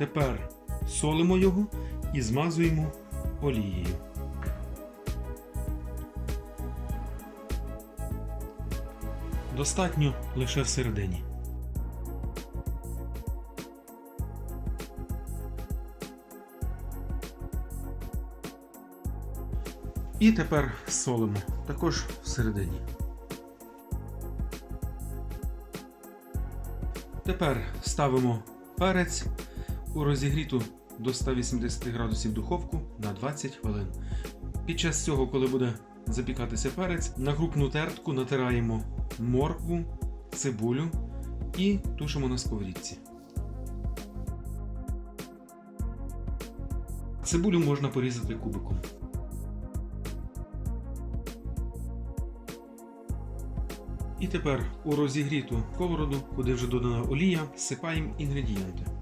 Тепер солимо його і змазуємо олією. Достатньо лише всередині. І тепер солимо також всередині. Тепер ставимо перець у розігріту до 180 градусів духовку на 20 хвилин. Під час цього, коли буде запікатися перець, на крупну тертку натираємо моркву, цибулю і тушимо на сковорідці. Цибулю можна порізати кубиком. І тепер у розігріту сковороду, куди вже додана олія, сипаємо інгредієнти.